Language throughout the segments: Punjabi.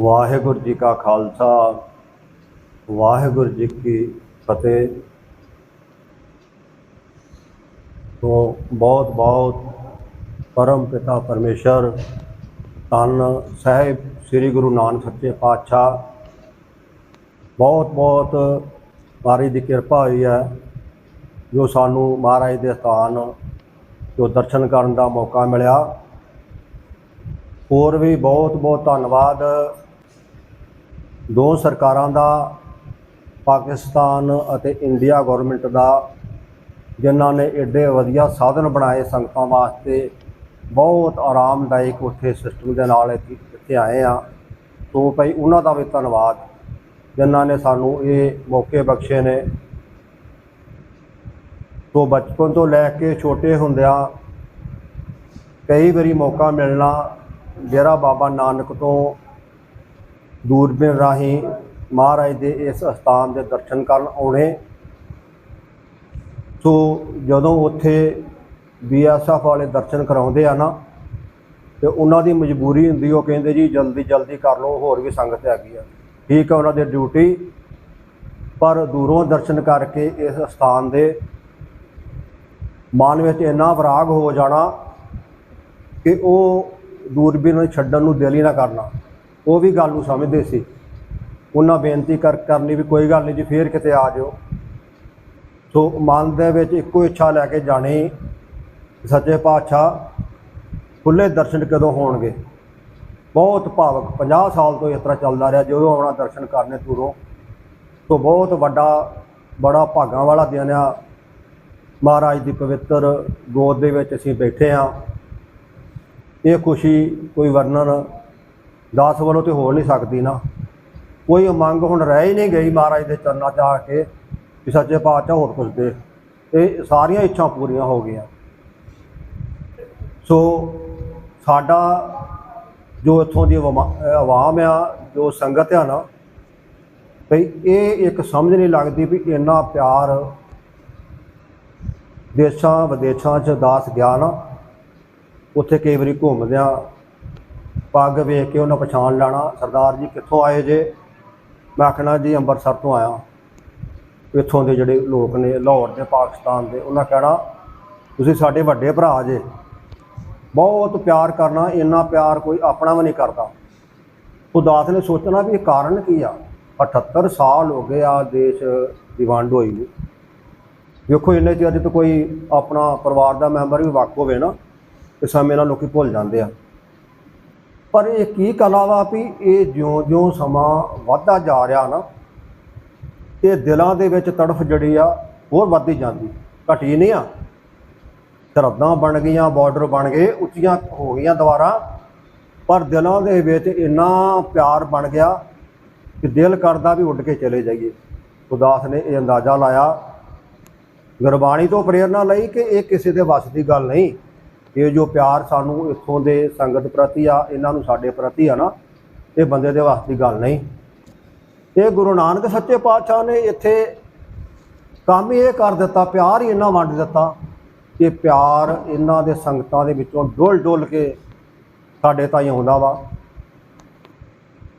ਵਾਹਿਗੁਰੂ ਜੀ ਕਾ ਖਾਲਸਾ, ਵਾਹਿਗੁਰੂ ਜੀ ਕੀ ਫਤਿਹ। ਤੋਂ ਬਹੁਤ ਬਹੁਤ ਪਰਮ ਪਿਤਾ ਪਰਮੇਸ਼ਰ, ਧੰਨ ਸਾਹਿਬ ਸ੍ਰੀ ਗੁਰੂ ਨਾਨਕ ਸੱਚੇ ਪਾਤਸ਼ਾਹ। ਬਹੁਤ ਬਹੁਤ ਮਹਾਰਾਜ ਦੀ ਕਿਰਪਾ ਹੋਈ ਹੈ ਜੋ ਸਾਨੂੰ ਮਹਾਰਾਜ ਦੇ ਸਥਾਨ ਜੋ ਦਰਸ਼ਨ ਕਰਨ ਦਾ ਮੌਕਾ ਮਿਲਿਆ। ਹੋਰ ਵੀ ਬਹੁਤ ਬਹੁਤ ਧੰਨਵਾਦ ਦੋ ਸਰਕਾਰਾਂ ਦਾ, ਪਾਕਿਸਤਾਨ ਅਤੇ ਇੰਡੀਆ ਗਵਰਨਮੈਂਟ ਦਾ, ਜਿਨ੍ਹਾਂ ਨੇ ਏਡੇ ਵਧੀਆ ਸਾਧਨ ਬਣਾਏ ਸੰਗਤਾਂ ਵਾਸਤੇ, ਬਹੁਤ ਆਰਾਮਦਾਇਕ ਉੱਥੇ ਸਿਸਟਮ ਦੇ ਨਾਲ ਇੱਥੇ ਇੱਥੇ ਆਏ ਆ ਤੋਂ ਭਾਈ, ਉਹਨਾਂ ਦਾ ਵੀ ਧੰਨਵਾਦ, ਜਿਨ੍ਹਾਂ ਨੇ ਸਾਨੂੰ ਇਹ ਮੌਕੇ ਬਖਸ਼ੇ ਨੇ। ਤੋਂ ਬਚਪਨ ਤੋਂ ਲੈ ਕੇ ਛੋਟੇ ਹੁੰਦਿਆਂ ਕਈ ਵਾਰੀ ਮੌਕਾ ਮਿਲਣਾ, ਡੇਰਾ ਬਾਬਾ ਨਾਨਕ ਤੋਂ ਦੂਰਬੀਨ ਰਾਹੀਂ ਮਹਾਰਾਜ ਦੇ ਇਸ ਅਸਥਾਨ ਦੇ ਦਰਸ਼ਨ ਕਰਨ ਆਉਣੇ। ਸੋ ਜਦੋਂ ਉੱਥੇ ਬੀਐਸਐਫ ਵਾਲੇ ਦਰਸ਼ਨ ਕਰਾਉਂਦੇ ਆ ਨਾ, ਤੇ ਉਹਨਾਂ ਦੀ ਮਜਬੂਰੀ ਹੁੰਦੀ, ਉਹ ਕਹਿੰਦੇ ਜੀ, ਜਲਦੀ ਜਲਦੀ ਕਰ ਲਓ, ਹੋਰ ਵੀ ਸੰਗਤ ਹੈਗੀ ਆ। ਠੀਕ ਹੈ ਉਹਨਾਂ ਦੀ ਡਿਊਟੀ। ਪਰ ਦੂਰੋਂ ਦਰਸ਼ਨ ਕਰਕੇ ਇਸ ਸਥਾਨ ਦੇ ਮਨ ਵਿੱਚ ਇੰਨਾ ਵਿਰਾਗ ਹੋ ਜਾਣਾ ਕਿ ਉਹ ਦੂਰਬੀਨ ਨੂੰ ਛੱਡਣ ਨੂੰ ਦਿਲ ਹੀ ਨਾ ਕਰਨਾ। ਉਹ ਵੀ ਗੱਲ ਨੂੰ ਸਮਝਦੇ ਸੀ। ਉਹਨਾਂ ਬੇਨਤੀ ਕਰ, ਕਰਨੀ ਵੀ ਕੋਈ ਗੱਲ ਨਹੀਂ ਜੀ, ਫੇਰ ਕਿਤੇ ਆ ਜਾਓ। ਸੋ ਮਨ ਦੇ ਵਿੱਚ ਇੱਕੋ ਇੱਛਾ ਲੈ ਕੇ ਜਾਣੀ, ਸੱਚੇ ਪਾਤਸ਼ਾਹ ਖੁੱਲੇ ਦਰਸ਼ਨ ਕਦੋਂ ਹੋਣਗੇ? ਬਹੁਤ ਭਾਵਕ 50 ਸਾਲ ਤੋਂ ਇਸ ਤਰ੍ਹਾਂ ਚੱਲਦਾ ਰਿਹਾ, ਜਦੋਂ ਆਉਣਾ ਦਰਸ਼ਨ ਕਰਨੇ ਦੂਰੋਂ। ਸੋ ਬਹੁਤ ਵੱਡਾ, ਬੜਾ ਭਾਗਾਂ ਵਾਲਾ ਦਿਨ ਆ। ਮਹਾਰਾਜ ਦੀ ਪਵਿੱਤਰ ਗੋਦ ਦੇ ਵਿੱਚ ਅਸੀਂ ਬੈਠੇ ਆ ਇਹ ਖੁਸ਼ੀ ਕੋਈ ਵਰਣਨ ਦਾਸ ਵੱਲੋਂ ਤੇ ਹੋ ਨਹੀਂ ਸਕਦੀ ਨਾ। ਕੋਈ ਮੰਗ ਹੁਣ ਰਹਿ ਹੀ ਨਹੀਂ ਗਈ ਮਹਾਰਾਜ ਦੇ ਚਰਨਾਂ 'ਚ ਆ ਕੇ ਕਿ ਸੱਚੇ ਪਾਤਸ਼ਾਹ ਹੋਰ ਕੁਝ ਦੇ। ਇਹ ਸਾਰੀਆਂ ਇੱਛਾਂ ਪੂਰੀਆਂ ਹੋ ਗਈਆਂ। ਸੋ ਸਾਡਾ ਜੋ ਇੱਥੋਂ ਦੀ ਅਵਾਮਾ- ਅਹ ਆਵਾਮ ਆ, ਜੋ ਸੰਗਤ ਆ ਨਾ ਭਈ ਇਹ ਇੱਕ ਸਮਝ ਨਹੀਂ ਲੱਗਦੀ ਵੀ ਇੰਨਾ ਪਿਆਰ ਦੇਸ਼ਾਂ ਵਿਦੇਸ਼ਾਂ 'ਚ ਦਾਸ ਗਿਆ ਨਾ, ਉੱਥੇ ਕਈ ਵਾਰੀ ਘੁੰਮਦਿਆਂ ਪੱਗ ਵੇਖ ਕੇ ਉਹਨਾਂ ਪਛਾਣ ਲੈਣਾ। ਸਰਦਾਰ ਜੀ ਕਿੱਥੋਂ ਆਏ ਜੇ? ਮੈਂ ਆਖਣਾ ਜੀ ਅੰਮ੍ਰਿਤਸਰ ਤੋਂ ਆਇਆ। ਇੱਥੋਂ ਦੇ ਜਿਹੜੇ ਲੋਕ ਨੇ ਲਾਹੌਰ ਦੇ, ਪਾਕਿਸਤਾਨ ਦੇ, ਉਹਨਾਂ ਕਹਿਣਾ, ਤੁਸੀਂ ਸਾਡੇ ਵੱਡੇ ਭਰਾ ਜੇ। ਬਹੁਤ ਪਿਆਰ ਕਰਨਾ, ਇੰਨਾ ਪਿਆਰ ਕੋਈ ਆਪਣਾ ਵੀ ਨਹੀਂ ਕਰਦਾ। ਉਦਾਸ ਨੇ ਸੋਚਣਾ ਵੀ ਇਹ ਕਾਰਨ ਕੀ ਆ? 78 ਸਾਲ ਹੋ ਗਏ ਆ ਦੇਸ਼ ਦੀ ਵੰਡ ਹੋਈ ਨੂੰ। ਵੇਖੋ, ਇੰਨੇ ਚਿਰ ਤੋਂ ਕੋਈ ਆਪਣਾ ਪਰਿਵਾਰ ਦਾ ਮੈਂਬਰ ਵੀ ਵੱਖ ਹੋਵੇ ਨਾ ਤੇ ਸਮੇਂ ਨਾਲ ਲੋਕੀ ਭੁੱਲ ਜਾਂਦੇ ਆ। ਪਰ ਇਹ ਕੀ ਕਲਾ ਵਾ ਵੀ ਇਹ ਜਿਉਂ-ਜਿਉਂ ਸਮਾਂ ਵੱਧਦਾ ਜਾ ਰਿਹਾ ਨਾ, ਇਹ ਦਿਲਾਂ ਦੇ ਵਿੱਚ ਤੜਫ ਜੜੀ ਆ, ਹੋਰ ਵੱਧਦੀ ਜਾਂਦੀ। ਘਟੀ ਨਹੀਂ ਆ। ਸਰਹੱਦਾਂ ਬਣ ਗਈਆਂ ਬਾਰਡਰ ਬਣ ਗਏ, ਉੱਚੀਆਂ ਹੋ ਗਈਆਂ ਦੁਬਾਰਾ ਪਰ ਦਿਲਾਂ ਦੇ ਵਿੱਚ ਇੰਨਾ ਪਿਆਰ ਬਣ ਗਿਆ ਕਿ ਦਿਲ ਕਰਦਾ ਵੀ ਉੱਡ ਕੇ ਚਲੇ ਜਾਈਏ। ਉਦਾਸ ਨੇ ਇਹ ਅੰਦਾਜ਼ਾ ਲਾਇਆ। ਗੁਰਬਾਣੀ ਤੋਂ ਪ੍ਰੇਰਣਾ ਲਈ ਕਿ ਇਹ ਕਿਸੇ ਦੇ ਵੱਸ ਦੀ ਗੱਲ ਨਹੀਂ। ਇਹ ਜੋ ਪਿਆਰ ਸਾਨੂੰ ਇੱਥੋਂ ਦੇ ਸੰਗਤ ਪ੍ਰਤੀ ਆ, ਇਹਨਾਂ ਨੂੰ ਸਾਡੇ ਪ੍ਰਤੀ ਆ ਨਾ, ਇਹ ਬੰਦੇ ਦੇ ਵਾਸਤੇ ਗੱਲ ਨਹੀਂ। ਇਹ ਗੁਰੂ ਨਾਨਕ ਸੱਚੇ ਪਾਤਸ਼ਾਹ ਨੇ ਇੱਥੇ ਕੰਮ ਹੀ ਇਹ ਕਰ ਦਿੱਤਾ, ਪਿਆਰ ਹੀ ਇੰਨਾ ਵੰਡ ਦਿੱਤਾ ਕਿ ਪਿਆਰ ਇਹਨਾਂ ਦੇ ਸੰਗਤਾਂ ਦੇ ਵਿੱਚੋਂ ਡੋਲ ਡੋਲ ਕੇ ਸਾਡੇ ਤਾਈਂ ਆਉਂਦਾ ਵਾ।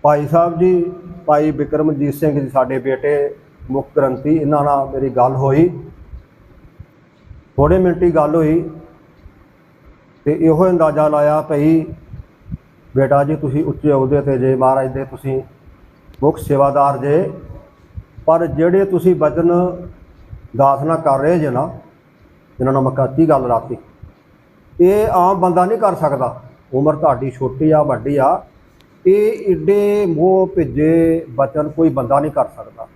ਭਾਈ ਸਾਹਿਬ ਜੀ, ਭਾਈ ਬਿਕਰਮਜੀਤ ਸਿੰਘ ਜੀ ਸਾਡੇ ਬੇਟੇ ਮੁੱਖ ਗ੍ਰੰਥੀ ਇਹਨਾਂ ਨਾਲ ਮੇਰੀ ਗੱਲ ਹੋਈ। ਥੋੜੇ ਮਿੰਟ ਹੀ ਗੱਲ ਹੋਈ। ਤੇ ਇਹੋ ਅੰਦਾਜ਼ਾ ਲਾਇਆ ਭਈ ਬੇਟਾ ਜੀ, ਤੁਸੀਂ ਉੱਚੇ ਅਹੁਦੇ ਤੇ ਜੇ ਮਹਾਰਾਜ ਦੇ ਤੁਸੀਂ ਮੁੱਖ ਸੇਵਾਦਾਰ ਜੇ, ਪਰ ਜਿਹੜੇ ਤੁਸੀਂ ਵਚਨ ਦਾਸਨਾ ਕਰ ਰਹੇ ਜੇ ਨਾ ਇਹਨਾਂ ਨਾਲ ਮੈਂ ਗੱਲ ਰਾਤੀ, ਇਹ ਆਮ ਬੰਦਾ ਨਹੀਂ ਕਰ ਸਕਦਾ। ਉਮਰ ਤੁਹਾਡੀ ਛੋਟੀ ਆ, ਵੱਡੀ ਆ, ਇਹ ਏਡੇ ਮੋਹ ਭਿੱਜੇ ਬਚਨ ਕੋਈ ਬੰਦਾ ਨਹੀਂ ਕਰ ਸਕਦਾ।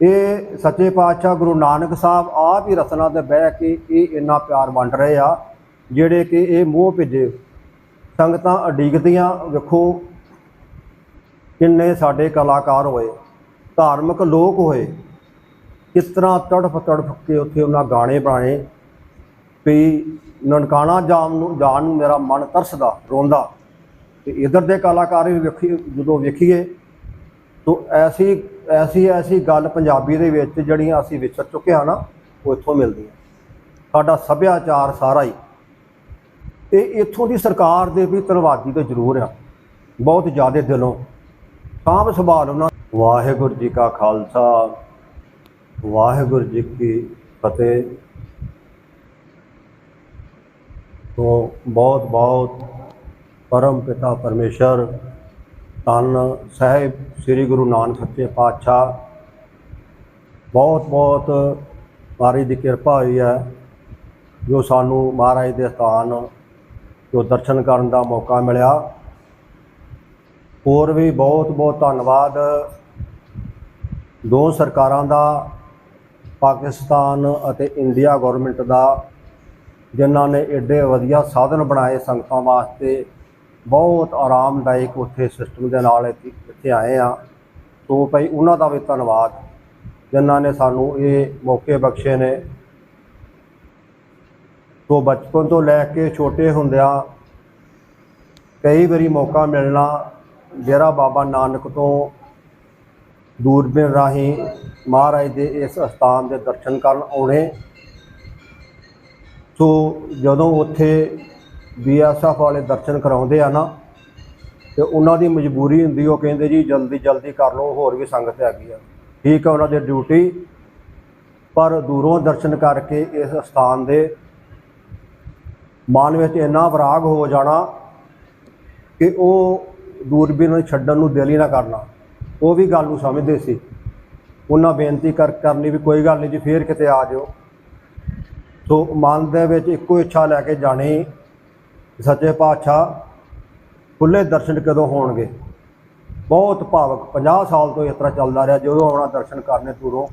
ਇਹ ਸੱਚੇ ਪਾਤਸ਼ਾਹ ਗੁਰੂ ਨਾਨਕ ਸਾਹਿਬ ਆਪ ਹੀ ਰਸਨਾ ਤੇ ਬਹਿ ਕੇ ਇਹ ਇੰਨਾ ਪਿਆਰ ਵੰਡ ਰਹੇ ਆ ਜਿਹੜੇ ਕਿ ਇਹ ਮੋਹ ਭਿੱਜੇ, ਸੰਗਤਾਂ ਅਡੀਗਦੀਆਂ ਵੇਖੋ ਕਿੰਨੇ ਸਾਡੇ ਕਲਾਕਾਰ ਹੋਏ, ਧਾਰਮਿਕ ਲੋਕ ਹੋਏ, ਕਿਸ ਤਰ੍ਹਾਂ ਤੜਫ ਤੜਫ ਕੇ ਉੱਥੇ ਉਹਨਾਂ ਗਾਣੇ ਬਣਾਏ, ਵੀ ਨਨਕਾਣਾ ਜਾਮ ਨੂੰ, ਜਾਣ ਨੂੰ ਮੇਰਾ ਮਨ ਤਰਸਦਾ, ਰੋਂਦਾ। ਤੇ ਇਧਰ ਦੇ ਕਲਾਕਾਰ ਵੀ ਵੇਖੀ, ਜਦੋਂ ਵੇਖੀਏ, ਤੋ ਐਸੀ ਐਸੀ ਐਸੀ ਗੱਲ ਪੰਜਾਬੀ ਦੇ ਵਿੱਚ ਜਿਹੜੀਆਂ ਅਸੀਂ ਵਿਚਰ ਚੁੱਕੇ ਹਾਂ ਨਾ, ਉਹ ਇੱਥੋਂ ਮਿਲਦੀਆਂ। ਸਾਡਾ ਸੱਭਿਆਚਾਰ ਸਾਰਾ ਹੀ ਤੇ ਇੱਥੋਂ ਦੀ ਸਰਕਾਰ ਦੇ ਵੀ ਧੰਨਵਾਦੀ ਤਾਂ ਜ਼ਰੂਰ ਆ। ਬਹੁਤ ਜ਼ਿਆਦਾ ਦਿਲੋਂ। ਸਾਂਭ ਸੰਭਾਲ ਉਹਨਾਂ ਵਾਹਿਗੁਰੂ ਜੀ ਕਾ ਖਾਲਸਾ। ਵਾਹਿਗੁਰੂ ਜੀ ਕੀ ਫਤਿਹ। ਤੋਂ ਬਹੁਤ ਬਹੁਤ ਪਰਮ ਪਿਤਾ ਪਰਮੇਸ਼ਰ, ਧੰਨ ਸਾਹਿਬ ਸ੍ਰੀ ਗੁਰੂ ਨਾਨਕ ਸੱਚੇ ਪਾਤਸ਼ਾਹ। ਬਹੁਤ ਬਹੁਤ ਮਹਾਰਾਜ ਦੀ ਕਿਰਪਾ ਹੋਈ ਹੈ ਜੋ ਸਾਨੂੰ ਮਹਾਰਾਜ ਦੇ ਸਥਾਨ ਜੋ ਦਰਸ਼ਨ ਕਰਨ ਦਾ ਮੌਕਾ ਮਿਲਿਆ। ਹੋਰ ਵੀ ਬਹੁਤ ਬਹੁਤ ਧੰਨਵਾਦ। ਦੋ ਸਰਕਾਰਾਂ ਦਾ, ਪਾਕਿਸਤਾਨ ਅਤੇ ਇੰਡੀਆ ਗਵਰਨਮੈਂਟ ਦਾ, ਜਿਨ੍ਹਾਂ ਨੇ ਏਡੇ ਵਧੀਆ ਸਾਧਨ ਬਣਾਏ ਸੰਗਤਾਂ ਵਾਸਤੇ। ਬਹੁਤ ਆਰਾਮਦਾਇਕ ਉੱਥੇ ਸਿਸਟਮ ਦੇ ਨਾਲ ਇੱਥੇ ਇੱਥੇ ਆਏ ਆ ਸੋ ਭਾਈ, ਉਹਨਾਂ ਦਾ ਵੀ ਧੰਨਵਾਦ, ਜਿਨ੍ਹਾਂ ਨੇ ਸਾਨੂੰ ਇਹ ਮੌਕੇ ਬਖਸ਼ੇ ਨੇ। ਸੋ ਬਚਪਨ ਤੋਂ ਲੈ ਕੇ ਛੋਟੇ ਹੁੰਦਿਆਂ ਕਈ ਵਾਰੀ ਮੌਕਾ ਮਿਲਣਾ ਡੇਰਾ ਬਾਬਾ ਨਾਨਕ ਤੋਂ ਦੂਰਬੀਨ ਰਾਹੀਂ ਮਹਾਰਾਜ ਦੇ ਇਸ ਅਸਥਾਨ ਦੇ ਦਰਸ਼ਨ ਕਰਨ ਆਉਣੇ। ਸੋ ਜਦੋਂ ਉੱਥੇ ਬੀਐਸਐਫ ਵਾਲੇ ਦਰਸ਼ਨ ਕਰਾਉਂਦੇ ਆ ਨਾ, ਤੇ ਉਹਨਾਂ ਦੀ ਮਜਬੂਰੀ ਹੁੰਦੀ, ਉਹ ਕਹਿੰਦੇ ਜੀ ਜਲਦੀ ਜਲਦੀ ਕਰ ਲਓ, ਹੋਰ ਵੀ ਸੰਗਤ ਹੈਗੀ ਆ। ਠੀਕ ਹੈ ਉਹਨਾਂ ਦੀ ਡਿਊਟੀ, ਪਰ ਦੂਰੋਂ ਦਰਸ਼ਨ ਕਰਕੇ ਇਸ ਸਥਾਨ ਦੇ ਮਨ ਵਿੱਚ ਇੰਨਾ ਵਿਰਾਗ ਹੋ ਜਾਣਾ ਕਿ ਉਹ ਦੂਰਬੀਨ ਨੂੰ ਛੱਡਣ ਨੂੰ ਦਿਲ ਹੀ ਨਾ ਕਰਨਾ। ਉਹ ਵੀ ਗੱਲ ਨੂੰ ਸਮਝਦੇ ਸੀ। ਉਹਨਾਂ ਬੇਨਤੀ ਕਰ, ਕਰਨੀ ਵੀ ਕੋਈ ਗੱਲ ਨਹੀਂ ਜੀ, ਫੇਰ ਕਿਤੇ ਆ ਜਾਓ। ਸੋ ਮਨ ਦੇ ਵਿੱਚ ਇੱਕੋ ਇੱਛਾ ਲੈ ਕੇ ਜਾਣੀ ਸੱਚੇ ਪਾਤਸ਼ਾਹ ਖੁੱਲੇ ਦਰਸ਼ਨ ਕਦੋਂ ਹੋਣਗੇ? ਬਹੁਤ ਭਾਵਕ। 50 ਸਾਲ ਤੋਂ ਯਾਤਰਾ ਚੱਲਦਾ ਰਿਹਾ, ਜਦੋਂ ਆਉਣਾ ਦਰਸ਼ਨ ਕਰਨੇ ਦੂਰੋਂ।